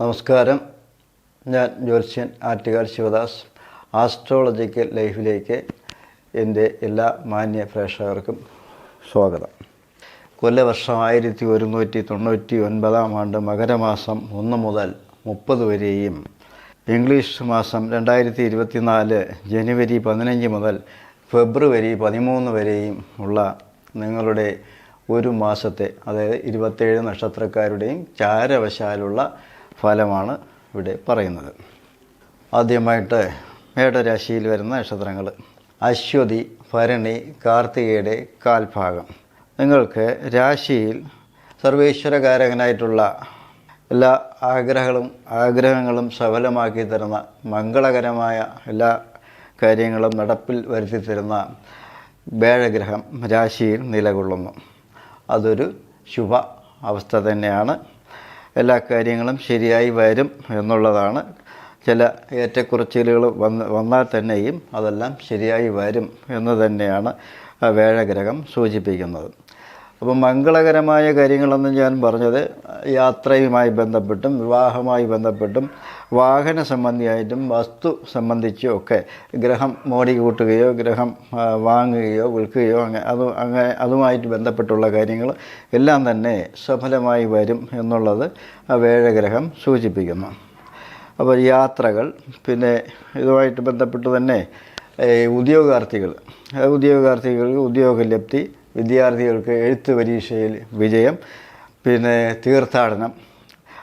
നമസ്കാരം. ഞാൻ ജ്യോത്സ്യൻ ആറ്റുകാൽ ശിവദാസ്. ആസ്ട്രോളജിക്കൽ ലൈഫിലേക്ക് എന്റെ എല്ലാ മാന്യ പ്രേക്ഷകർക്കും സ്വാഗതം. കൊല്ലവർഷം ആയിരത്തി ഒരുന്നൂറ്റി തൊണ്ണൂറ്റി ഒൻപതാം ആണ്ട് മകരമാസം ഒന്ന് മുതൽ മുപ്പത് വരെയും ഇംഗ്ലീഷ് മാസം രണ്ടായിരത്തി ഇരുപത്തിനാല് ജനുവരി പതിനഞ്ച് മുതൽ ഫെബ്രുവരി പതിമൂന്ന് വരെയും ഉള്ള നിങ്ങളുടെ ഒരു മാസത്തെ അതായത് ഇരുപത്തേഴ് നക്ഷത്രക്കാരുടെയും ചാരവശാലുള്ള ഫലമാണ് ഇവിടെ പറയുന്നത്. ആദ്യമായിട്ട് മേടരാശിയിൽ വരുന്ന നക്ഷത്രങ്ങൾ. അശ്വതി ഭരണി കാർത്തികയുടെ കാൽഭാഗം. നിങ്ങൾക്ക് രാശിയിൽ സർവേശ്വരകാരകനായിട്ടുള്ള എല്ലാ ആഗ്രഹങ്ങളും ആഗ്രഹങ്ങളും സഫലമാക്കി തരുന്ന മംഗളകരമായ എല്ലാ കാര്യങ്ങളും നടപ്പിൽ വരുത്തി തരുന്ന വേഴഗ്രഹം രാശിയിൽ നിലകൊള്ളുന്നു. അതൊരു ശുഭ അവസ്ഥ തന്നെയാണ്. എല്ലാ കാര്യങ്ങളും ശരിയായി വരും എന്നുള്ളതാണ്. ചില ഏറ്റക്കുറച്ചിലുകൾ വന്ന് വന്നാൽ തന്നെയും അതെല്ലാം ശരിയായി വരും എന്ന് തന്നെയാണ് വേഴഗ്രഹം സൂചിപ്പിക്കുന്നത്. അപ്പോൾ മംഗളകരമായ കാര്യങ്ങളെന്ന് ഞാൻ പറഞ്ഞത് യാത്രയുമായി ബന്ധപ്പെട്ടും വിവാഹമായി ബന്ധപ്പെട്ടും വാഹന സംബന്ധിയായിട്ടും വസ്തു സംബന്ധിച്ചും ഒക്കെ ഗ്രഹം മോടി കൂട്ടുകയോ ഗ്രഹം വാങ്ങുകയോ വിൽക്കുകയോ അങ്ങനെ അത് അങ്ങനെ അതുമായിട്ട് ബന്ധപ്പെട്ടുള്ള കാര്യങ്ങൾ എല്ലാം തന്നെ സഫലമായി വരും എന്നുള്ളത് ആ വേഴഗ്രഹം സൂചിപ്പിക്കുന്നു. അപ്പോൾ യാത്രകൾ പിന്നെ ഇതുമായിട്ട് ബന്ധപ്പെട്ട് തന്നെ ഉദ്യോഗാർത്ഥികൾ ഉദ്യോഗാർത്ഥികൾക്ക് ഉദ്യോഗലബ്ധി വിദ്യാർത്ഥികൾക്ക് എഴുത്തു പരീക്ഷയിൽ വിജയം പിന്നെ തീർത്ഥാടനം.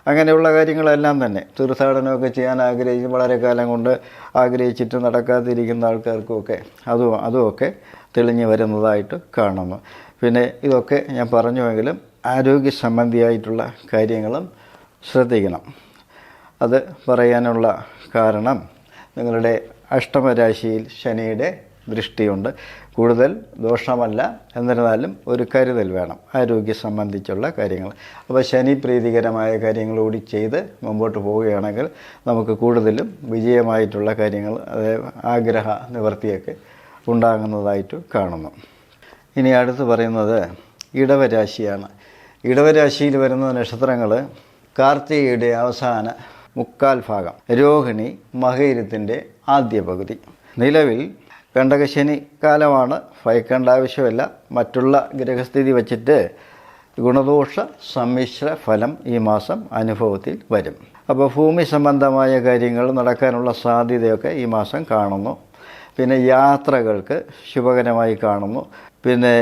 അങ്ങനെയുള്ള കാര്യങ്ങളെല്ലാം തന്നെ തീർത്ഥാടനമൊക്കെ ചെയ്യാൻ ആഗ്രഹിച്ച് വളരെ കാലം കൊണ്ട് ആഗ്രഹിച്ചിട്ട് നടക്കാതിരിക്കുന്ന ആൾക്കാർക്കുമൊക്കെ അതും അതുമൊക്കെ തെളിഞ്ഞു വരുന്നതായിട്ട് കാണുന്നു. പിന്നെ ഇതൊക്കെ ഞാൻ പറഞ്ഞുവെങ്കിലും ആരോഗ്യ സംബന്ധിയായിട്ടുള്ള കാര്യങ്ങളും ശ്രദ്ധിക്കണം. അത് പറയാനുള്ള കാരണം നിങ്ങളുടെ അഷ്ടമരാശിയിൽ ശനിയുടെ ദൃഷ്ടിയുണ്ട്. കൂടുതൽ ദോഷമല്ല. എന്നിരുന്നാലും ഒരു കരുതൽ വേണം. ആരോഗ്യ സംബന്ധിച്ചുള്ള കാര്യങ്ങൾ. അപ്പോൾ ശനി പ്രീതികരമായ കാര്യങ്ങളോടി ചെയ്ത് മുമ്പോട്ട് പോവുകയാണെങ്കിൽ നമുക്ക് കൂടുതലും വിജയമായിട്ടുള്ള കാര്യങ്ങൾ അതായത് ആഗ്രഹ നിവർത്തിയൊക്കെ ഉണ്ടാകുന്നതായിട്ട് കാണുന്നു. ഇനി അടുത്ത് പറയുന്നത് ഇടവരാശിയാണ്. ഇടവരാശിയിൽ വരുന്ന നക്ഷത്രങ്ങൾ കാർത്തികയുടെ അവസാന മുക്കാൽ ഭാഗം രോഹിണി മകയിരത്തിന്റെ ആദ്യ പകുതി. നിലവിൽ കണ്ടകശനി കാലമാണ് ഭയക്കേണ്ട ആവശ്യമില്ല. മറ്റുള്ള ഗ്രഹസ്ഥിതി വച്ചിട്ട് ഗുണദോഷ സമ്മിശ്ര ഫലം ഈ മാസം അനുഭവത്തിൽ വരും. അപ്പോൾ ഭൂമി സംബന്ധമായ കാര്യങ്ങൾ നടക്കാനുള്ള സാധ്യതയൊക്കെ ഈ മാസം കാണുന്നു. പിന്നെ യാത്രകൾക്ക് ശുഭകരമായി കാണുന്നു. പിന്നെ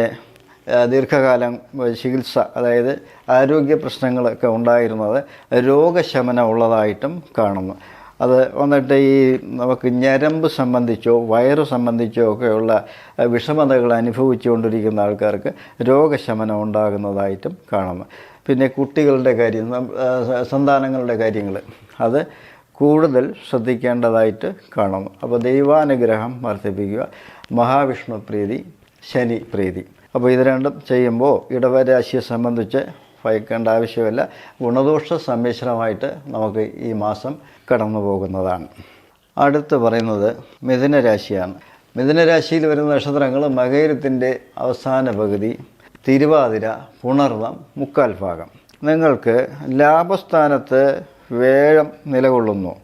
ദീർഘകാലം ചികിത്സ അതായത് ആരോഗ്യ പ്രശ്നങ്ങളൊക്കെ ഉണ്ടായിരുന്നത് രോഗശമനം ഉള്ളതായിട്ടും കാണുന്നു. അത് വന്നിട്ട് ഈ നമുക്ക് ഞരമ്പ് സംബന്ധിച്ചോ വയറ് സംബന്ധിച്ചോ ഒക്കെയുള്ള വിഷമതകൾ വിഷമതകൾ അനുഭവിച്ചുകൊണ്ടിരിക്കുന്ന ആൾക്കാർക്ക് രോഗശമനം ഉണ്ടാകുന്നതായിട്ടും കാണുന്നു പിന്നെ കുട്ടികളുടെ കാര്യം സന്താനങ്ങളുടെ കാര്യങ്ങൾ അത് കൂടുതൽ ശ്രദ്ധിക്കേണ്ടതായിട്ട് കാണുന്നു അപ്പോൾ ദൈവാനുഗ്രഹം വർദ്ധിപ്പിക്കുക മഹാവിഷ്ണു പ്രീതി ശനി പ്രീതി. അപ്പോൾ ഇത് രണ്ടും ചെയ്യുമ്പോൾ ഇടവരാശിയെ സംബന്ധിച്ച് ഭയക്കേണ്ട ആവശ്യമില്ല. ഗുണദോഷ സമ്മിശ്രമായിട്ട് നമുക്ക് ഈ മാസം കടന്നു പോകുന്നതാണ് അടുത്ത് പറയുന്നത് മിഥുനരാശിയാണ്. മിഥുനരാശിയിൽ വരുന്ന നക്ഷത്രങ്ങൾ മകയിരത്തിന്റെ അവസാന പകുതി തിരുവാതിര പുണർന്നം മുക്കാൽ ഭാഗം. നിങ്ങൾക്ക് ലാഭസ്ഥാനത്ത് വേഴം നിലകൊള്ളുന്നു.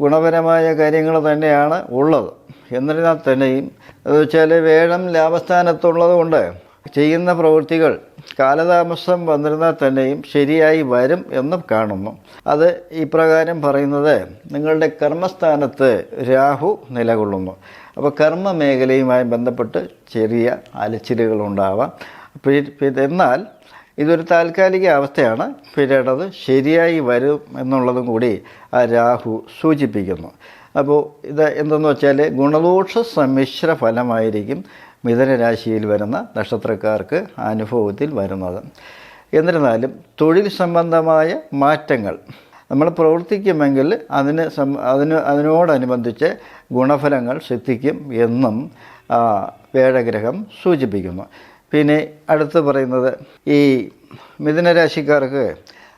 ഗുണപരമായ കാര്യങ്ങൾ തന്നെയാണ് ഉള്ളത്. എന്നിരുന്നാൽ തന്നെയും? എന്ന് വെച്ചാൽ വേഴം ലാഭസ്ഥാനത്തുള്ളത് കൊണ്ട് ചെയ്യുന്ന പ്രവൃത്തികൾ കാലതാമസം വന്നിരുന്നാൽ തന്നെയും ശരിയായി വരും എന്ന് കാണുന്നു. അത് ഇപ്രകാരം പറയുന്നത് നിങ്ങളുടെ കർമ്മസ്ഥാനത്ത് രാഹു നിലകൊള്ളുന്നു. അപ്പോൾ കർമ്മ മേഖലയുമായി ബന്ധപ്പെട്ട് ചെറിയ അലച്ചിലുകളുണ്ടാവാം എന്നാൽ ഇതൊരു താൽക്കാലിക അവസ്ഥയാണ്. പിന്നീട് അത് ശരിയായി വരും എന്നുള്ളതും കൂടി ആ രാഹു സൂചിപ്പിക്കുന്നു. അപ്പോൾ ഇത് എന്തെന്ന് വെച്ചാൽ ഗുണദോഷ സമ്മിശ്ര ഫലമായിരിക്കും മിഥുനരാശിയിൽ വരുന്ന നക്ഷത്രക്കാർക്ക് അനുഭവത്തിൽ വരുന്നത്. എന്നിരുന്നാലും തൊഴിൽ സംബന്ധമായ മാറ്റങ്ങൾ നമ്മൾ പ്രവർത്തിക്കുമെങ്കിൽ അതിന് സം അതിന് അതിനോടനുബന്ധിച്ച് ഗുണഫലങ്ങൾ സിദ്ധിക്കും എന്നും വേഴഗ്രഹം സൂചിപ്പിക്കുന്നു. പിന്നെ അടുത്ത് പറയുന്നത് ഈ മിഥുനരാശിക്കാർക്ക്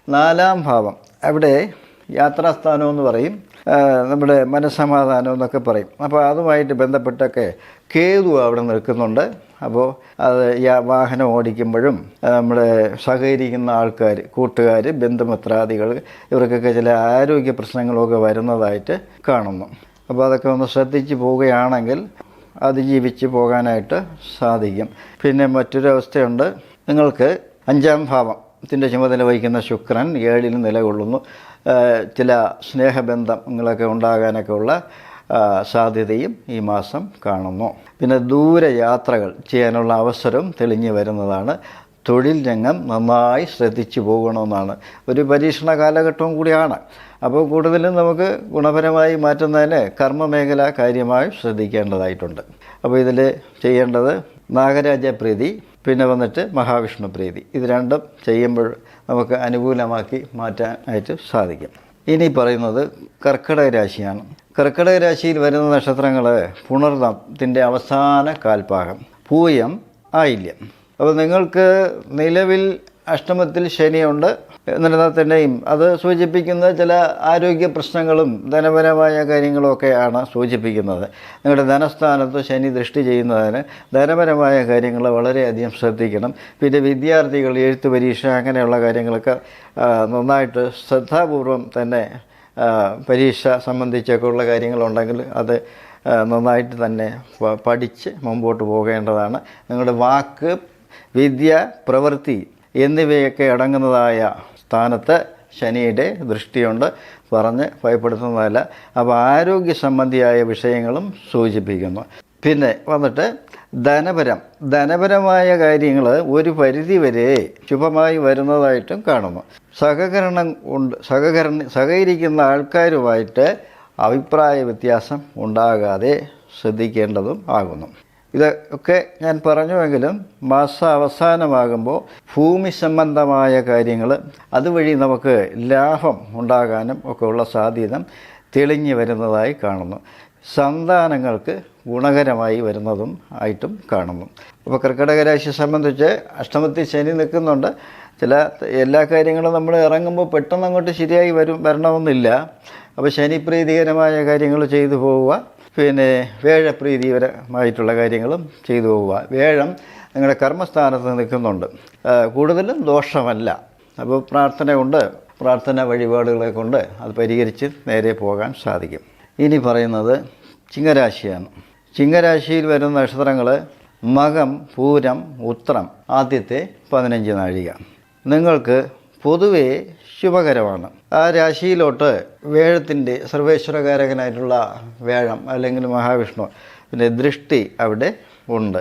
നാലാം ഭാവം. അവിടെ യാത്രാസ്ഥാനം എന്ന് പറയും. നമ്മുടെ മനസ്സമാധാനം എന്നൊക്കെ പറയും. അപ്പോൾ അതുമായിട്ട് ബന്ധപ്പെട്ടൊക്കെ കേതു അവിടെ നിൽക്കുന്നുണ്ട്. അപ്പോൾ അത് വാഹനം ഓടിക്കുമ്പോഴും നമ്മുടെ സഹകരിക്കുന്ന ആൾക്കാർ കൂട്ടുകാർ ബന്ധുമിത്രാദികൾ ഇവർക്കൊക്കെ ചില ആരോഗ്യ പ്രശ്നങ്ങളൊക്കെ വരുന്നതായിട്ട് കാണുന്നു. അപ്പോൾ അതൊക്കെ ഒന്ന് ശ്രദ്ധിച്ച് പോവുകയാണെങ്കിൽ അതിജീവിച്ച് പോകാനായിട്ട് സാധിക്കും. പിന്നെ മറ്റൊരു അവസ്ഥയുണ്ട് നിങ്ങൾക്ക് അഞ്ചാം ഭാവത്തിന്റെ ചുമതല വഹിക്കുന്ന ശുക്രൻ ഏഴിൽ നിലകൊള്ളുന്നു. ചില സ്നേഹബന്ധങ്ങളൊക്കെ ഉണ്ടാകാനൊക്കെ ഉള്ള ആ, സാധ്യതയും ഈ മാസം കാണുന്നു. പിന്നെ ദൂരയാത്രകൾ ചെയ്യാനുള്ള അവസരം തെളിഞ്ഞു വരുന്നതാണ്. തൊഴിൽ രംഗം നന്നായി ശ്രദ്ധിച്ചു പോകണമെന്നാണ്. ഒരു പരീക്ഷണ കാലഘട്ടവും കൂടിയാണ്. അപ്പോൾ കൂടുതലും നമുക്ക് ഗുണപരമായി മാറ്റുന്നതിന് കർമ്മമേഖല കാര്യമായി ശ്രദ്ധിക്കേണ്ടതായിട്ടുണ്ട്. അപ്പോൾ ഇതിൽ ചെയ്യേണ്ടത് നാഗരാജ പ്രീതി പിന്നെ വന്നിട്ട് മഹാവിഷ്ണു പ്രീതി. ഇത് രണ്ടും ചെയ്യുമ്പോൾ നമുക്ക് അനുകൂലമാക്കി മാറ്റാനായിട്ട് സാധിക്കും. ഇനി പറയുന്നത് കർക്കിടക രാശിയാണ്. കർക്കിടക രാശിയിൽ വരുന്ന നക്ഷത്രങ്ങൾ പുണർന്നത്തിന്റെ അവസാന കാൽഭാഗം പൂയം ആയില്യം. അപ്പോൾ നിങ്ങൾക്ക് നിലവിൽ അഷ്ടമത്തിൽ ശനിയുണ്ട് തന്നെയും അത് സൂചിപ്പിക്കുന്ന ചില ആരോഗ്യ പ്രശ്നങ്ങളും ധനപരമായ കാര്യങ്ങളും ആണ് സൂചിപ്പിക്കുന്നത്. നിങ്ങളുടെ ധനസ്ഥാനത്ത് ശനി ദൃഷ്ടി ചെയ്യുന്നതിന് ധനപരമായ കാര്യങ്ങൾ വളരെയധികം ശ്രദ്ധിക്കണം. പിന്നെ വിദ്യാർത്ഥികൾ എഴുത്ത് പരീക്ഷ അങ്ങനെയുള്ള കാര്യങ്ങളൊക്കെ നന്നായിട്ട് ശ്രദ്ധാപൂർവം തന്നെ പരീക്ഷ സംബന്ധിച്ചൊക്കെ ഉള്ള കാര്യങ്ങളുണ്ടെങ്കിൽ അത് നന്നായിട്ട് തന്നെ പഠിച്ച് മുമ്പോട്ട് പോകേണ്ടതാണ്. നിങ്ങളുടെ വാക്ക് വിദ്യ പ്രവൃത്തി എന്നിവയൊക്കെ അടങ്ങുന്നതായ സ്ഥാനത്ത് ശനിയുടെ ദൃഷ്ടിയുണ്ട്. പറഞ്ഞ് ഭയപ്പെടുത്തുന്നതല്ല. അപ്പോൾ ആരോഗ്യ സംബന്ധിയായ വിഷയങ്ങളും സൂചിപ്പിക്കുന്നു. പിന്നെ വന്നിട്ട് ധനപരം. ധനപരമായ കാര്യങ്ങൾ ഒരു പരിധിവരെ ശുഭമായി വരുന്നതായിട്ടും കാണുന്നു. സഹകരണം ഉണ്ട്. സഹകരണ സഹകരിക്കുന്ന ആൾക്കാരുമായിട്ട് അഭിപ്രായ വ്യത്യാസം ഉണ്ടാകാതെ ശ്രദ്ധിക്കേണ്ടതും ആകുന്നു. ഇതൊക്കെ ഞാൻ പറഞ്ഞുവെങ്കിലും മാസ അവസാനമാകുമ്പോൾ ഭൂമി സംബന്ധമായ കാര്യങ്ങൾ അതുവഴി നമുക്ക് ലാഭം ഉണ്ടാകാനും ഒക്കെ ഉള്ള സാധ്യത തെളിഞ്ഞു വരുന്നതായി കാണുന്നു. സന്താനങ്ങൾക്ക് ഗുണകരമായി വരുന്നതും ആയിട്ടും കാണുന്നു. അപ്പോൾ കർക്കിടക രാശിയെ സംബന്ധിച്ച് അഷ്ടമത്തിൽ ശനി നിൽക്കുന്നുണ്ട്. ചില എല്ലാ കാര്യങ്ങളും നമ്മൾ ഇറങ്ങുമ്പോൾ പെട്ടെന്ന് അങ്ങോട്ട് ശരിയായി വരും വരണമെന്നില്ല. അപ്പോൾ ശനി പ്രീതികരമായ കാര്യങ്ങൾ ചെയ്തു പോവുക. പിന്നെ വേഴപ്രീതിപരമായിട്ടുള്ള കാര്യങ്ങളും ചെയ്തു പോവുക. വേഴം നിങ്ങളുടെ കർമ്മസ്ഥാനത്ത് നിൽക്കുന്നുണ്ട്. കൂടുതലും ദോഷമല്ല. അപ്പോൾ പ്രാർത്ഥന കൊണ്ട് പ്രാർത്ഥന വഴിപാടുകളെ കൊണ്ട് അത് പരിഹരിച്ച് നേരെ പോകാൻ സാധിക്കും. ഇനി പറയുന്നത് ചിങ്ങരാശിയാണ്. ചിങ്ങരാശിയിൽ വരുന്ന നക്ഷത്രങ്ങൾ മകം പൂരം ഉത്രം ആദ്യത്തെ പതിനഞ്ച് നാഴിക. നിങ്ങൾക്ക് പൊതുവെ ശുഭകരമാണ്. ആ രാശിയിലോട്ട് വേഴത്തിന്റെ സർവേശ്വരകാരകനായിട്ടുള്ള വേഴം അല്ലെങ്കിൽ മഹാവിഷ്ണു പിന്നെ ദൃഷ്ടി അവിടെ ഉണ്ട്.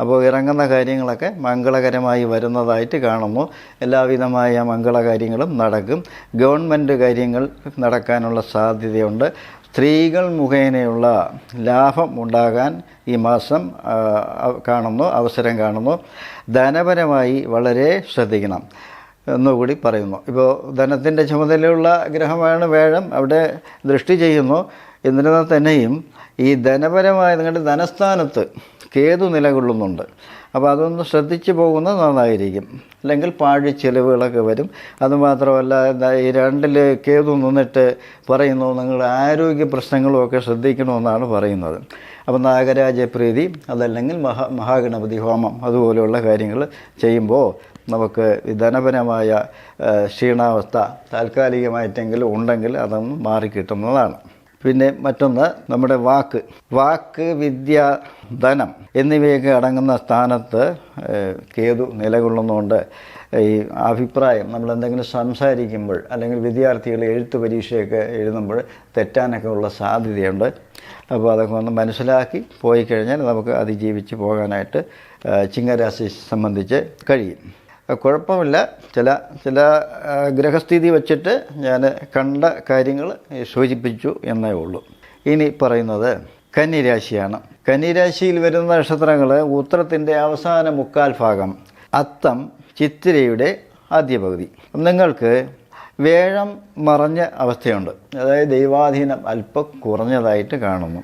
അപ്പോൾ ഇറങ്ങുന്ന കാര്യങ്ങളൊക്കെ മംഗളകരമായി വരുന്നതായിട്ട് കാണുന്നു. എല്ലാവിധമായ മംഗളകാര്യങ്ങളും നടക്കും. ഗവൺമെന്റ് കാര്യങ്ങൾ നടക്കാനുള്ള സാധ്യതയുണ്ട്. സ്ത്രീകൾ മുഖേനയുള്ള ലാഭം ഉണ്ടാകാൻ ഈ മാസം കാണുന്നു അവസരം കാണുന്നു. ധനപരമായി വളരെ ശ്രദ്ധിക്കണം. എന്നുകൂടി പറയുന്നു. ഇപ്പോൾ ധനത്തിന്റെ ചുമതലയുള്ള ഗ്രഹമാണ് വേഴം. അവിടെ ദൃഷ്ടി ചെയ്യുന്നു. എന്നിരുന്നാൽ തന്നെയും ഈ ധനപരമായ നിങ്ങളുടെ ധനസ്ഥാനത്ത് കേതു നിലകൊള്ളുന്നുണ്ട്. അപ്പോൾ അതൊന്ന് ശ്രദ്ധിച്ചു പോകുന്നത് നന്നായിരിക്കും. അല്ലെങ്കിൽ പാഴ് ചിലവുകളൊക്കെ വരും. അതുമാത്രമല്ല ഈ രണ്ടിൽ കേതു നിന്നിട്ട് പറയുന്നു നിങ്ങൾ ആരോഗ്യ പ്രശ്നങ്ങളുമൊക്കെ ശ്രദ്ധിക്കണമെന്നാണ് പറയുന്നത്. അപ്പോൾ നാഗരാജപ്രീതി അതല്ലെങ്കിൽ മഹാ മഹാഗണപതി ഹോമം അതുപോലെയുള്ള കാര്യങ്ങൾ ചെയ്യുമ്പോൾ നമുക്ക് ധനപരമായ ക്ഷീണാവസ്ഥ താൽക്കാലികമായിട്ടെങ്കിലും ഉണ്ടെങ്കിൽ അതൊന്ന് മാറിക്കിട്ടുന്നതാണ് പിന്നെ മറ്റൊന്ന് നമ്മുടെ വാക്ക്. വാക്ക് വിദ്യ ധനം എന്നിവയൊക്കെ അടങ്ങുന്ന സ്ഥാനത്ത് കേതു നിലകൊള്ളുന്നതുകൊണ്ട് ഈ അഭിപ്രായം നമ്മൾ എന്തെങ്കിലും സംസാരിക്കുമ്പോൾ അല്ലെങ്കിൽ വിദ്യാർത്ഥികൾ എഴുത്ത് പരീക്ഷയൊക്കെ എഴുതുമ്പോൾ തെറ്റാനൊക്കെ ഉള്ള സാധ്യതയുണ്ട്. അപ്പോൾ അതൊക്കെ ഒന്ന് മനസ്സിലാക്കി പോയി കഴിഞ്ഞാൽ നമുക്ക് അതിജീവിച്ച് പോകാനായിട്ട് ചിങ്ങരാശി സംബന്ധിച്ച് കഴിയും. കുഴപ്പമില്ല. ചില ചില ഗ്രഹസ്ഥിതി വച്ചിട്ട് ഞാൻ കണ്ട കാര്യങ്ങൾ സൂചിപ്പിച്ചു എന്നേ ഉള്ളൂ. ഇനി പറയുന്നത് കന്നിരാശിയാണ്. കന്നിരാശിയിൽ വരുന്ന നക്ഷത്രങ്ങൾ ഉത്തരത്തിന്റെ അവസാന മുക്കാൽ ഭാഗം അത്തം ചിത്തിരയുടെ ആദ്യ പകുതി നിങ്ങൾക്ക് വേഴം മറഞ്ഞ അവസ്ഥയുണ്ട്. അതായത് ദൈവാധീനം അല്പം കുറഞ്ഞതായിട്ട് കാണുന്നു.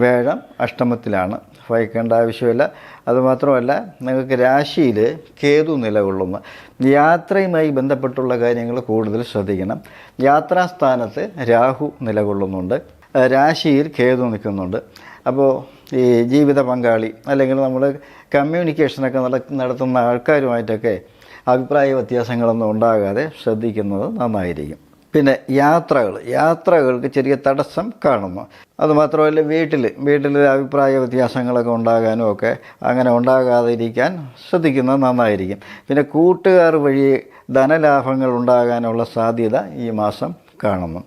വേഴം അഷ്ടമത്തിലാണ്. ഭയക്കേണ്ട ആവശ്യമില്ല. അതുമാത്രമല്ല നിങ്ങൾക്ക് രാശിയിൽ കേതു നിലകൊള്ളുന്നു. യാത്രയുമായി ബന്ധപ്പെട്ടുള്ള കാര്യങ്ങൾ കൂടുതൽ ശ്രദ്ധിക്കണം. യാത്രാസ്ഥാനത്ത് രാഹു നിലകൊള്ളുന്നുണ്ട്. രാശിയിൽ കേതു നിൽക്കുന്നുണ്ട്. അപ്പോൾ ഈ ജീവിത പങ്കാളി അല്ലെങ്കിൽ നമ്മൾ കമ്മ്യൂണിക്കേഷനൊക്കെ നട നടത്തുന്ന ആൾക്കാരുമായിട്ടൊക്കെ അഭിപ്രായ വ്യത്യാസങ്ങളൊന്നും ഉണ്ടാകാതെ ശ്രദ്ധിക്കുന്നത് നന്നായിരിക്കും. പിന്നെ യാത്രകൾ യാത്രകൾക്ക് ചെറിയ തടസ്സം കാണുന്നു. അതുമാത്രമല്ല വീട്ടിൽ വീട്ടിൽ അഭിപ്രായ വ്യത്യാസങ്ങളൊക്കെ ഉണ്ടാകാനും ഒക്കെ അങ്ങനെ ഉണ്ടാകാതിരിക്കാൻ ശ്രദ്ധിക്കുന്നത് നന്നായിരിക്കും. പിന്നെ കൂട്ടുകാർ വഴി ധനലാഭങ്ങൾ ഉണ്ടാകാനുള്ള സാധ്യത ഈ മാസം കാണുന്നു.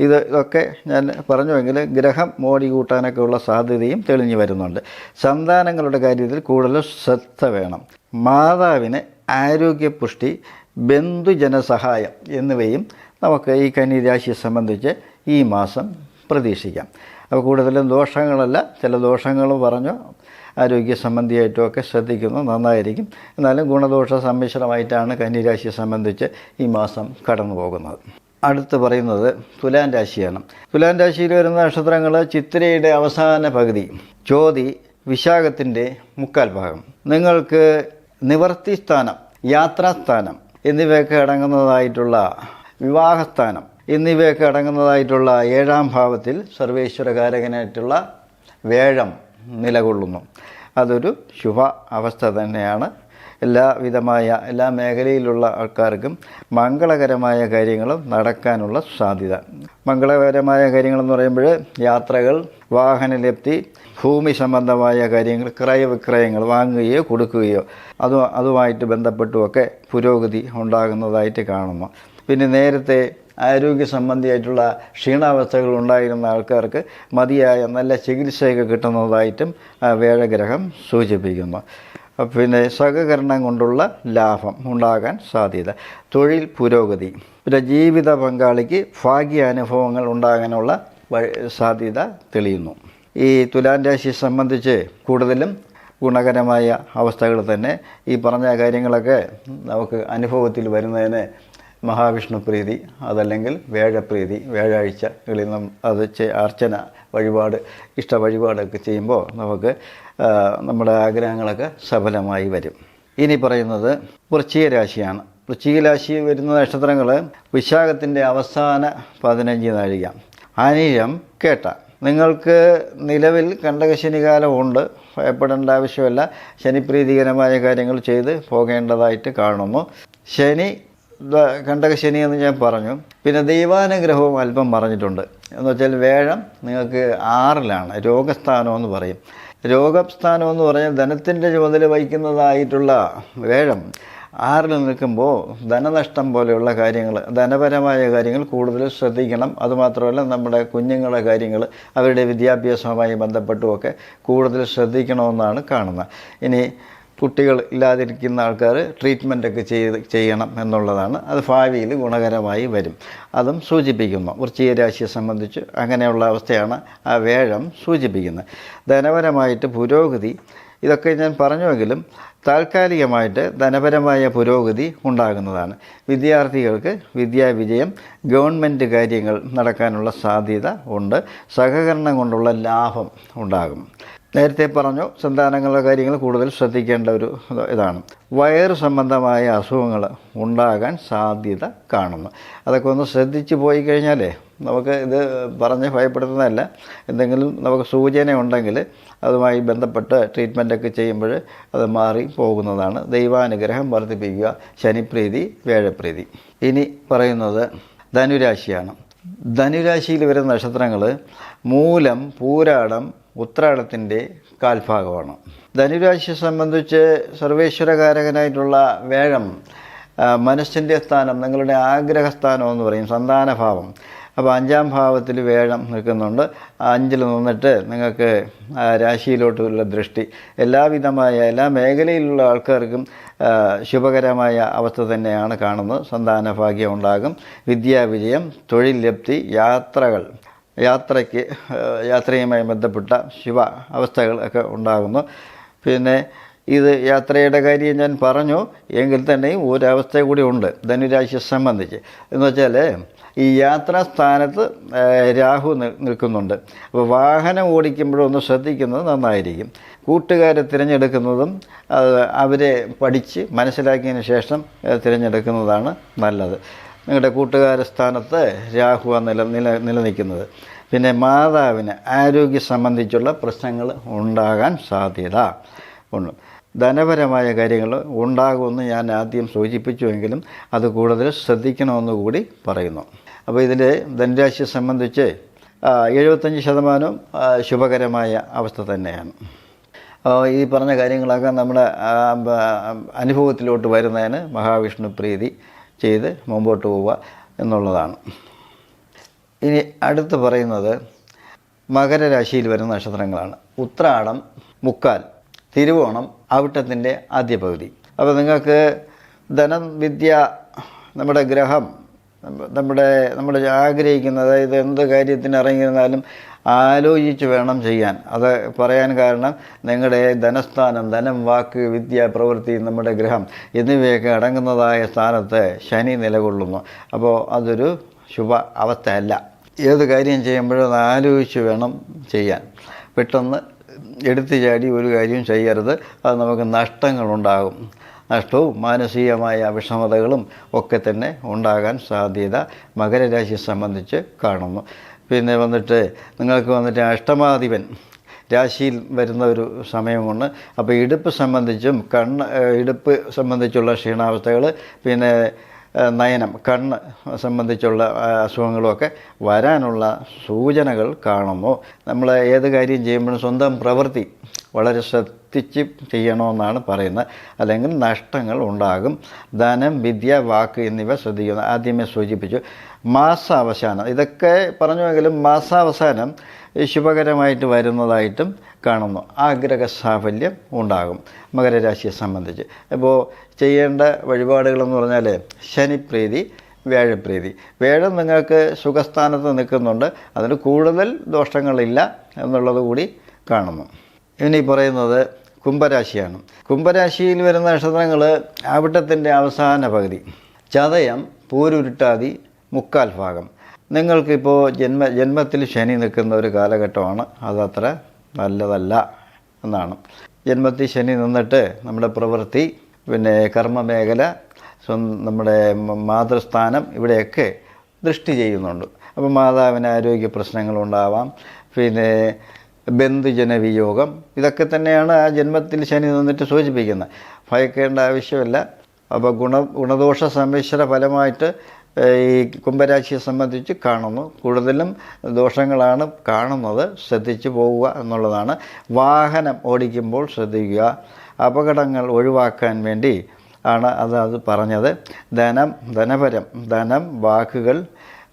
ഇത് ഇതൊക്കെ ഞാൻ പറഞ്ഞുവെങ്കിൽ ഗ്രഹം മോടി കൂട്ടാനൊക്കെ ഉള്ള സാധ്യതയും തെളിഞ്ഞു വരുന്നുണ്ട്. സന്താനങ്ങളുടെ കാര്യത്തിൽ കൂടുതൽ ശ്രദ്ധ വേണം. മാതാവിന് ആരോഗ്യപുഷ്ടി ബന്ധുജനസഹായം എന്നിവയും നമുക്ക് ഈ കന്നിരാശിയെ സംബന്ധിച്ച് ഈ മാസം പ്രതീക്ഷിക്കാം. അപ്പോൾ കൂടുതലും ദോഷങ്ങളല്ല ചില ദോഷങ്ങളും പറഞ്ഞു ആരോഗ്യ സംബന്ധിയായിട്ടുമൊക്കെ ശ്രദ്ധിക്കുന്നു നന്നായിരിക്കും. എന്നാലും ഗുണദോഷ സമ്മിശ്രമായിട്ടാണ് കന്നിരാശിയെ സംബന്ധിച്ച് ഈ മാസം കടന്നു പോകുന്നത്. അടുത്ത് പറയുന്നത് തുലാൻ രാശിയാണ്. തുലാൻ രാശിയിൽ വരുന്ന നക്ഷത്രങ്ങൾ ചിത്രയുടെ അവസാന പകുതി ചോതി വിശാഖത്തിന്റെ മുക്കാൽ ഭാഗം. നിങ്ങൾക്ക് നിവർത്തി സ്ഥാനം യാത്രാസ്ഥാനം എന്നിവയൊക്കെ അടങ്ങുന്നതായിട്ടുള്ള വിവാഹസ്ഥാനം. എന്നിവയൊക്കെ അടങ്ങുന്നതായിട്ടുള്ള ഏഴാം ഭാവത്തിൽ സർവേശ്വരകാരകനായിട്ടുള്ള വേഴം നിലകൊള്ളുന്നു. അതൊരു ശുഭ അവസ്ഥ തന്നെയാണ്. എല്ലാവിധമായ എല്ലാ മേഖലയിലുള്ള ആൾക്കാർക്കും മംഗളകരമായ കാര്യങ്ങളും നടക്കാനുള്ള സാധ്യത. മംഗളകരമായ കാര്യങ്ങളെന്ന് പറയുമ്പോൾ യാത്രകൾ വാഹനലബ്ധി ഭൂമി സംബന്ധമായ കാര്യങ്ങൾ ക്രയവിക്രയങ്ങൾ വാങ്ങുകയോ കൊടുക്കുകയോ. അത് അതുമായിട്ട് ബന്ധപ്പെട്ടുമൊക്കെ പുരോഗതി ഉണ്ടാകുന്നതായിട്ട് കാണുന്നു. പിന്നെ നേരത്തെ ആരോഗ്യ സംബന്ധിയായിട്ടുള്ള ക്ഷീണാവസ്ഥകൾ ഉണ്ടായിരുന്ന ആൾക്കാർക്ക് മതിയായ നല്ല ചികിത്സയൊക്കെ കിട്ടുന്നതായിട്ടും വേഴഗ്രഹം സൂചിപ്പിക്കുന്നു. പിന്നെ സഹകരണം കൊണ്ടുള്ള ലാഭം ഉണ്ടാകാൻ സാധ്യത. തൊഴിൽ പുരോഗതി. പിന്നെ ജീവിത പങ്കാളിക്ക് ഭാഗ്യാനുഭവങ്ങൾ ഉണ്ടാകാനുള്ള സാധ്യത തെളിയുന്നു. ഈ തുലാൻ രാശിയെ സംബന്ധിച്ച് കൂടുതലും ഗുണകരമായ അവസ്ഥകൾ തന്നെ ഈ പറഞ്ഞ കാര്യങ്ങളൊക്കെ നമുക്ക് അനുഭവത്തിൽ വരുന്നതിന് മഹാവിഷ്ണു പ്രീതി അതല്ലെങ്കിൽ വേഴപ്രീതി വേഴാഴ്ചകളിൽ നം അത് അർച്ചന വഴിപാട് ഇഷ്ട വഴിപാടൊക്കെ ചെയ്യുമ്പോൾ നമുക്ക് നമ്മുടെ ആഗ്രഹങ്ങളൊക്കെ സഫലമായി വരും. ഇനി പറയുന്നത് വൃശ്ചിക രാശിയാണ്. വൃശ്ചിക രാശി വരുന്ന നക്ഷത്രങ്ങൾ വിശാഖത്തിന്റെ അവസാന പതിനഞ്ച് നാഴിക. അനിഴം കേട്ട. നിങ്ങൾക്ക് നിലവിൽ കണ്ടകശനികാലമുണ്ട്. ഭയപ്പെടേണ്ട ആവശ്യമില്ല. ശനിപ്രീതികരമായ കാര്യങ്ങൾ ചെയ്ത് പോകേണ്ടതായിട്ട് കാണുന്നു. ശനി കണ്ടകശനി എന്ന് ഞാൻ പറഞ്ഞു. പിന്നെ ദൈവാനുഗ്രഹവും അല്പം പറഞ്ഞിട്ടുണ്ട്. എന്ന് വെച്ചാൽ വേഴം നിങ്ങൾക്ക് ആറിലാണ് രോഗസ്ഥാനം എന്ന് പറയും. രോഗസ്ഥാനം എന്ന് പറഞ്ഞാൽ ധനത്തിന്റെ ചുമതല വഹിക്കുന്നതായിട്ടുള്ള വേഴം ആറിൽ നിൽക്കുമ്പോൾ ധനനഷ്ടം പോലെയുള്ള കാര്യങ്ങൾ ധനപരമായ കാര്യങ്ങൾ കൂടുതൽ ശ്രദ്ധിക്കണം. അതുമാത്രമല്ല നമ്മുടെ കുഞ്ഞുങ്ങളെ കാര്യങ്ങൾ അവരുടെ വിദ്യാഭ്യാസവുമായി ബന്ധപ്പെട്ടുമൊക്കെ കൂടുതൽ ശ്രദ്ധിക്കണമെന്നാണ് കാണുന്നത്. ഇനി കുട്ടികൾ ഇല്ലാതിരിക്കുന്ന ആൾക്കാർ ട്രീറ്റ്മെന്റൊക്കെ ചെയ്ത് ചെയ്യണം എന്നുള്ളതാണ്. അത് ഭാവിയിൽ ഗുണകരമായി വരും. അതും സൂചിപ്പിക്കുന്നു. വൃശ്ചിക രാശിയെ സംബന്ധിച്ച് അങ്ങനെയുള്ള അവസ്ഥയാണ് ആ വേഴം സൂചിപ്പിക്കുന്നത്. ധനപരമായിട്ട് പുരോഗതി ഇതൊക്കെ ഞാൻ പറഞ്ഞുവെങ്കിലും താൽക്കാലികമായിട്ട് ധനപരമായ പുരോഗതി ഉണ്ടാകുന്നതാണ്. വിദ്യാർത്ഥികൾക്ക് വിദ്യാവിജയം ഗവൺമെന്റ് കാര്യങ്ങൾ നടക്കാനുള്ള സാധ്യത ഉണ്ട്. സഹകരണം കൊണ്ടുള്ള ലാഭം ഉണ്ടാകും. നേരത്തെ പറഞ്ഞു സന്താനങ്ങളുടെ കാര്യങ്ങൾ കൂടുതൽ ശ്രദ്ധിക്കേണ്ട ഒരു ഇതാണ്. വയറ് സംബന്ധമായ അസുഖങ്ങൾ ഉണ്ടാകാൻ സാധ്യത കാണുന്നു. അതൊക്കെ ഒന്ന് ശ്രദ്ധിച്ചു പോയി കഴിഞ്ഞാലേ നമുക്ക് ഇത് പറഞ്ഞ് ഭയപ്പെടുത്തുന്നതല്ല. എന്തെങ്കിലും നമുക്ക് സൂചന ഉണ്ടെങ്കിൽ അതുമായി ബന്ധപ്പെട്ട് ട്രീറ്റ്മെന്റൊക്കെ ചെയ്യുമ്പോൾ അത് മാറി പോകുന്നതാണ്. ദൈവാനുഗ്രഹം വർദ്ധിപ്പിക്കുക ശനിപ്രീതി വേഴപ്രീതി ഇനി പറയുന്നത് ധനുരാശിയാണ്. ധനുരാശിയിൽ വരുന്ന നക്ഷത്രങ്ങൾ മൂലം പൂരാടം ഉത്രാടത്തിന്റെ കാൽഭാഗമാണ്. ധനുരാശിയെ സംബന്ധിച്ച് സർവേശ്വരകാരകനായിട്ടുള്ള വേഴം മനസ്സിന്റെ സ്ഥാനം നിങ്ങളുടെ ആഗ്രഹസ്ഥാനം എന്ന് പറയും സന്താനഭാവം. അപ്പോൾ അഞ്ചാം ഭാവത്തിൽ വേഴം നിൽക്കുന്നുണ്ട്. അഞ്ചിൽ നിന്നിട്ട് നിങ്ങൾക്ക് രാശിയിലോട്ടുള്ള ദൃഷ്ടി എല്ലാവിധമായ എല്ലാ മേഖലയിലുള്ള ആൾക്കാർക്കും ശുഭകരമായ അവസ്ഥ തന്നെയാണ് കാണുന്നത്. സന്താന ഭാഗ്യം ഉണ്ടാകും. വിദ്യാവിജയം തൊഴിൽ ലബ്ധി യാത്രകൾ. യാത്രയ്ക്ക് യാത്രയുമായി ബന്ധപ്പെട്ട ശിവ അവസ്ഥകൾ ഒക്കെ ഉണ്ടാകുന്നു. പിന്നെ ഇത് യാത്രയുടെ കാര്യം ഞാൻ പറഞ്ഞു. എങ്കിൽ തന്നെയും ഒരവസ്ഥ കൂടി ഉണ്ട് ധനുരാശിയെ സംബന്ധിച്ച്. എന്ന് വെച്ചാൽ ഈ യാത്രാ സ്ഥാനത്ത് രാഹു നിൽക്കുന്നുണ്ട്. അപ്പോൾ വാഹനം ഓടിക്കുമ്പോഴൊന്ന് ശ്രദ്ധിക്കുന്നത് നന്നായിരിക്കും. കൂട്ടുകാരെ തിരഞ്ഞെടുക്കുന്നതും അവരെ പഠിച്ച് മനസ്സിലാക്കിയതിന് ശേഷം തിരഞ്ഞെടുക്കുന്നതാണ് നല്ലത്. നിങ്ങളുടെ കൂട്ടുകാര സ്ഥാനത്ത് രാഹു നില നില നിലനിൽക്കുന്നത്. പിന്നെ മാതാവിന് ആരോഗ്യ സംബന്ധിച്ചുള്ള പ്രശ്നങ്ങൾ ഉണ്ടാകാൻ സാധ്യത ഉണ്ട്. ധനപരമായ കാര്യങ്ങൾ ഉണ്ടാകുമെന്ന് ഞാൻ ആദ്യം സൂചിപ്പിച്ചുവെങ്കിലും അത് കൂടുതൽ ശ്രദ്ധിക്കണമെന്ന് കൂടി പറയുന്നു. അപ്പോൾ ഇതിൽ ധനരാശിയെ സംബന്ധിച്ച് എഴുപത്തഞ്ച് ശതമാനവും ആ, ശുഭകരമായ അവസ്ഥ തന്നെയാണ്. ഈ പറഞ്ഞ കാര്യങ്ങളൊക്കെ നമ്മുടെ അനുഭവത്തിലോട്ട് വരുന്നതിന് മഹാവിഷ്ണു പ്രീതി ചെയ്ത് മുമ്പോട്ട് പോവുക എന്നുള്ളതാണ്. ഇനി അടുത്ത് പറയുന്നത് മകരരാശിയിൽ വരുന്ന നക്ഷത്രങ്ങളാണ്. ഉത്രാടം മുക്കാൽ തിരുവോണം അവിട്ടത്തിന്റെ ആദ്യ പകുതി അപ്പോൾ നിങ്ങൾക്ക് ധനം വിദ്യ നമ്മുടെ ഗ്രഹം നമ്മ- നമ്മുടെ നമ്മൾ ആഗ്രഹിക്കുന്ന അതായത് എന്ത് കാര്യത്തിന് ഇറങ്ങിയിരുന്നാലും ആലോചിച്ച് വേണം ചെയ്യാൻ. അത് പറയാൻ കാരണം നിങ്ങളുടെ ധനസ്ഥാനം ധനം വാക്ക് വിദ്യ പ്രവൃത്തി നമ്മുടെ ഗ്രഹം എന്നിവയൊക്കെ അടങ്ങുന്നതായ സ്ഥാനത്ത് ശനി നിലകൊള്ളുന്നു. അപ്പോൾ അതൊരു ശുഭ അവസ്ഥയല്ല. ഏത് കാര്യം ചെയ്യുമ്പോഴും അത് ആലോചിച്ച് വേണം ചെയ്യാൻ. പെട്ടെന്ന് എടുത്തു ചാടി ഒരു കാര്യവും ചെയ്യരുത്. അത് നമുക്ക് നഷ്ടങ്ങളുണ്ടാകും. നഷ്ടവും മാനസികമായ വിഷമതകളും ഒക്കെ തന്നെ ഉണ്ടാകാൻ സാധ്യത മകരരാശിയെ സംബന്ധിച്ച് കാണുന്നു. പിന്നെ വന്നിട്ട് നിങ്ങൾക്ക് വന്നിട്ട് അഷ്ടമാധിപൻ രാശിയിൽ വരുന്ന ഒരു സമയമാണ്. അപ്പോൾ ഇടുപ്പ് സംബന്ധിച്ചും കണ്ണ് ഇടുപ്പ് സംബന്ധിച്ചുള്ള ക്ഷീണാവസ്ഥകൾ പിന്നെ നയനം കണ്ണ് സംബന്ധിച്ചുള്ള അസുഖങ്ങളുമൊക്കെ വരാനുള്ള സൂചനകൾ കാണുമോ നമ്മൾ ഏത് കാര്യം ചെയ്യുമ്പോഴും സ്വന്തം പ്രവൃത്തി വളരെ ശ്രദ്ധിച്ച് ചെയ്യണമെന്നാണ് പറയുന്നത്. അല്ലെങ്കിൽ നഷ്ടങ്ങൾ ഉണ്ടാകും. ധനം വിദ്യ വാക്ക് എന്നിവ ശ്രദ്ധിക്കുന്നു ആദ്യമേ സൂചിപ്പിച്ചു. മാസാവസാനം. ഇതൊക്കെ പറഞ്ഞുവെങ്കിലും മാസാവസാനം ശുഭകരമായിട്ട് വരുന്നതായിട്ടും കാണുന്നു. ആഗ്രഹ സാഫല്യം ഉണ്ടാകും. മകരരാശിയെ സംബന്ധിച്ച്. അപ്പോൾ ചെയ്യേണ്ട വഴിപാടുകളെന്ന് പറഞ്ഞാൽ ശനിപ്രീതി വ്യാഴപ്രീതി. വേഴം നിങ്ങൾക്ക് സുഖസ്ഥാനത്ത് നിൽക്കുന്നുണ്ട്. അതിന് കൂടുതൽ ദോഷങ്ങളില്ല എന്നുള്ളത് കൂടി കാണുന്നു. ഇനി പറയുന്നത് കുംഭരാശിയാണ്. കുംഭരാശിയിൽ വരുന്ന നക്ഷത്രങ്ങൾ അവിട്ടത്തിന്റെ അവസാന പകുതി. ചതയം പൂരുരുട്ടാതി മുക്കാൽ ഭാഗം. നിങ്ങൾക്കിപ്പോൾ ജന്മ ജന്മത്തിൽ ശനി നിൽക്കുന്ന ഒരു കാലഘട്ടമാണ്. അതത്ര നല്ലതല്ല എന്നാണ്. ജന്മത്തിൽ ശനി നിന്നിട്ട് നമ്മുടെ പ്രവൃത്തി പിന്നെ കർമ്മമേഖല മേഖല നമ്മുടെ മാതൃസ്ഥാനം ഇവിടെയൊക്കെ ദൃഷ്ടി ചെയ്യുന്നുണ്ട്. അപ്പോൾ മാതാവിന് ആരോഗ്യ പ്രശ്നങ്ങളുണ്ടാവാം. പിന്നെ ബന്ധുജന വിയോഗം ഇതൊക്കെ തന്നെയാണ് ആ ജന്മത്തിൽ ശനി നിന്നിട്ട് സൂചിപ്പിക്കുന്നത്. ഭയക്കേണ്ട ആവശ്യമില്ല. അപ്പോൾ ഗുണ ഗുണദോഷ സമ്മിശ്ര ഫലമായിട്ട് ഈ കുംഭരാശിയെ സംബന്ധിച്ച് കാണുന്നു. കൂടുതലും ദോഷങ്ങളാണ് കാണുന്നത്. ശ്രദ്ധിച്ചു പോവുക എന്നുള്ളതാണ്. വാഹനം ഓടിക്കുമ്പോൾ ശ്രദ്ധിക്കുക. അപകടങ്ങൾ ഒഴിവാക്കാൻ വേണ്ടി ആണ് അത് അത് പറഞ്ഞത്. ധനം ധനപരം ധനം വാക്കുകൾ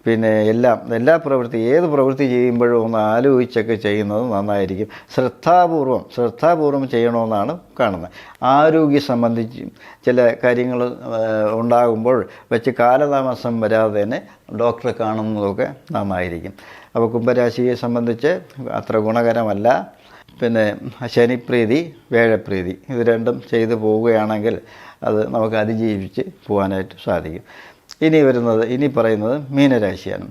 പിന്നെ എല്ലാം എല്ലാ പ്രവൃത്തി ഏത് പ്രവൃത്തി ചെയ്യുമ്പോഴും ഒന്ന് ആലോചിച്ചൊക്കെ ചെയ്യുന്നത് നന്നായിരിക്കും. ശ്രദ്ധാപൂർവം ശ്രദ്ധാപൂർവം ചെയ്യണമെന്നാണ് കാണുന്നത്. ആരോഗ്യ സംബന്ധിച്ച് ചില കാര്യങ്ങൾ ഉണ്ടാകുമ്പോൾ വെച്ച് കാലതാമസം വരാതെ തന്നെ ഡോക്ടറെ കാണുന്നതൊക്കെ നന്നായിരിക്കും. അപ്പോൾ കുംഭരാശിയെ സംബന്ധിച്ച് അത്ര ഗുണകരമല്ല. പിന്നെ ശനിപ്രീതി വേഴപ്രീതി ഇത് രണ്ടും ചെയ്തു പോവുകയാണെങ്കിൽ അത് നമുക്ക് അതിജീവിച്ച് പോകാനായിട്ട് സാധിക്കും. ഇനി വരുന്നത് ഇനി പറയുന്നത് മീനരാശിയാണ്.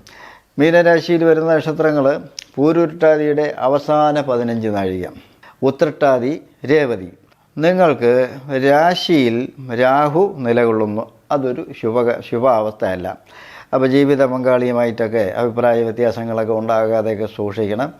മീനരാശിയിൽ വരുന്ന നക്ഷത്രങ്ങൾ പൂരുരുട്ടാതിയുടെ അവസാന പതിനഞ്ച് നാഴിക ഉത്രട്ടാതി രേവതി. നിങ്ങൾക്ക് രാശിയിൽ രാഹു നിലകൊള്ളുന്നു. അതൊരു ശുഭ ശുഭ അവസ്ഥയല്ല അപ്പോൾ ജീവിത പങ്കാളിയുമായിട്ടൊക്കെ അഭിപ്രായ വ്യത്യാസങ്ങളൊക്കെ ഉണ്ടാകാതെയൊക്കെ സൂക്ഷിക്കണം.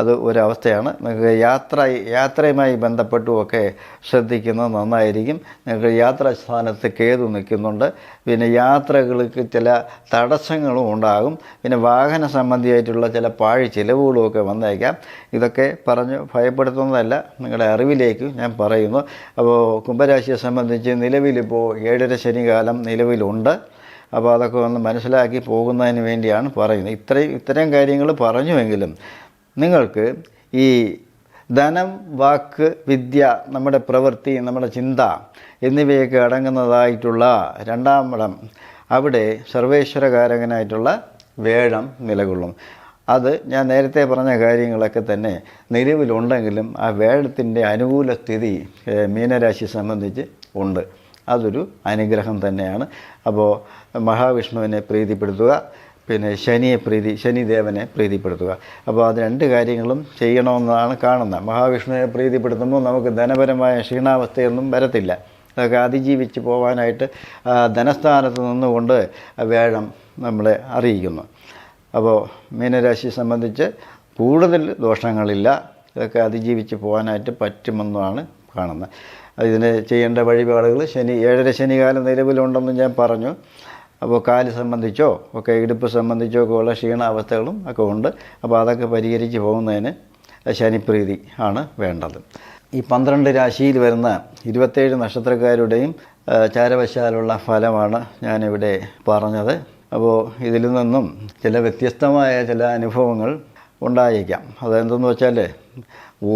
അത് ഒരവസ്ഥയാണ്. നിങ്ങൾക്ക് യാത്ര യാത്രയുമായി ബന്ധപ്പെട്ടുമൊക്കെ ശ്രദ്ധിക്കുന്നത് നന്നായിരിക്കും. നിങ്ങൾക്ക് യാത്രാ സ്ഥാനത്ത് കേതു നിൽക്കുന്നുണ്ട്. പിന്നെ യാത്രകൾക്ക് ചില തടസ്സങ്ങളും ഉണ്ടാകും. പിന്നെ വാഹന സംബന്ധിയായിട്ടുള്ള ചില പാഴി ചിലവുകളുമൊക്കെ വന്നേക്കാം. ഇതൊക്കെ പറഞ്ഞ് ഭയപ്പെടുത്തുന്നതല്ല. നിങ്ങളുടെ അറിവിലേക്ക് ഞാൻ പറയുന്നു. അപ്പോൾ കുംഭരാശിയെ സംബന്ധിച്ച് നിലവിലിപ്പോൾ ഏഴര ശനികാലം നിലവിലുണ്ട്. അപ്പോൾ അതൊക്കെ ഒന്ന് മനസ്സിലാക്കി പോകുന്നതിന് വേണ്ടിയാണ് പറയുന്നത്. ഇത്രയും ഇത്തരം കാര്യങ്ങൾ പറഞ്ഞുവെങ്കിലും നിങ്ങൾക്ക് ഈ ധനം വാക്ക് വിദ്യ നമ്മുടെ പ്രവൃത്തി നമ്മുടെ ചിന്ത എന്നിവയൊക്കെ അടങ്ങുന്നതായിട്ടുള്ള രണ്ടാം ഇടം അവിടെ സർവേശ്വരകാരകനായിട്ടുള്ള വേഴം നിലകൊള്ളും. അത് ഞാൻ നേരത്തെ പറഞ്ഞ കാര്യങ്ങളൊക്കെ തന്നെ നിലവിലുണ്ടെങ്കിലും ആ വേഴത്തിന്റെ അനുകൂല സ്ഥിതി മീനരാശി സംബന്ധിച്ച് ഉണ്ട്. അതൊരു അനുഗ്രഹം തന്നെയാണ്. അപ്പോൾ മഹാവിഷ്ണുവിനെ പ്രീതിപ്പെടുത്തുക. പിന്നെ ശനിയെ പ്രീതി ശനിദേവനെ പ്രീതിപ്പെടുത്തുക. അപ്പോൾ അത് രണ്ട് കാര്യങ്ങളും ചെയ്യണമെന്നാണ് കാണുന്നത്. മഹാവിഷ്ണുവിനെ പ്രീതിപ്പെടുത്തുമ്പോൾ നമുക്ക് ധനപരമായ ക്ഷീണാവസ്ഥയൊന്നും വരത്തില്ല. അതൊക്കെ അതിജീവിച്ച് പോകാനായിട്ട് ധനസ്ഥാനത്ത് നിന്നുകൊണ്ട് വേഴം നമ്മളെ അറിയിക്കുന്നു. അപ്പോൾ മീനരാശി സംബന്ധിച്ച് കൂടുതൽ ദോഷങ്ങളില്ല. ഇതൊക്കെ അതിജീവിച്ച് പോകാനായിട്ട് പറ്റുമെന്നാണ് കാണുന്നത്. ഇതിന് ചെയ്യേണ്ട വഴിപാടുകൾ ശനി ഏഴര ശനികാലം നിലവിലുണ്ടെന്ന് ഞാൻ പറഞ്ഞു. അപ്പോൾ കാൽ സംബന്ധിച്ചോ ഒക്കെ ഇടുപ്പ് സംബന്ധിച്ചോ ഒക്കെ ഉള്ള ക്ഷീണാവസ്ഥകളും ഒക്കെ ഉണ്ട്. അപ്പോൾ അതൊക്കെ പരിഹരിച്ച് പോകുന്നതിന് ശനിപ്രീതി ആണ് വേണ്ടത്. ഈ പന്ത്രണ്ട് രാശിയിൽ വരുന്ന ഇരുപത്തേഴ് നക്ഷത്രക്കാരുടെയും ചാരവശാലുള്ള ഫലമാണ് ഞാനിവിടെ പറഞ്ഞത്. അപ്പോൾ ഇതിൽ നിന്നും ചില വ്യത്യസ്തമായ ചില അനുഭവങ്ങൾ ഉണ്ടായേക്കാം. അതെന്തെന്ന് വെച്ചാൽ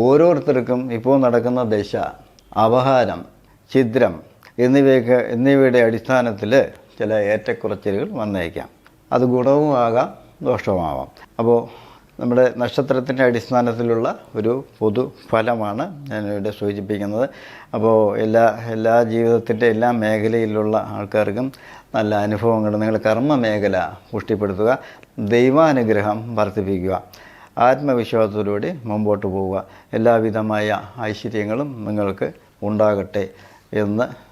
ഓരോരുത്തർക്കും ഇപ്പോൾ നടക്കുന്ന ദശ അപഹാരം ഛിദ്രം എന്നിവയൊക്കെ എന്നിവയുടെ അടിസ്ഥാനത്തിൽ ചില ഏറ്റക്കുറച്ചിലുകൾ വന്നേക്കാം. അത് ഗുണവും ആകാം ദോഷവുമാവാം. അപ്പോൾ നമ്മുടെ നക്ഷത്രത്തിന്റെ അടിസ്ഥാനത്തിലുള്ള ഒരു പൊതു ഫലമാണ് ഞാനിവിടെ സൂചിപ്പിക്കുന്നത്. അപ്പോൾ എല്ലാ എല്ലാ ജീവിതത്തിന്റെ എല്ലാ മേഖലയിലുള്ള ആൾക്കാർക്കും നല്ല അനുഭവങ്ങൾ നിങ്ങൾ കർമ്മ മേഖല പുഷ്ടിപ്പെടുത്തുക ദൈവാനുഗ്രഹം വർദ്ധിപ്പിക്കുക ആത്മവിശ്വാസത്തിലൂടെ മുമ്പോട്ട് പോവുക. എല്ലാവിധമായ ഐശ്വര്യങ്ങളും നിങ്ങൾക്ക് ഉണ്ടാകട്ടെ എന്ന്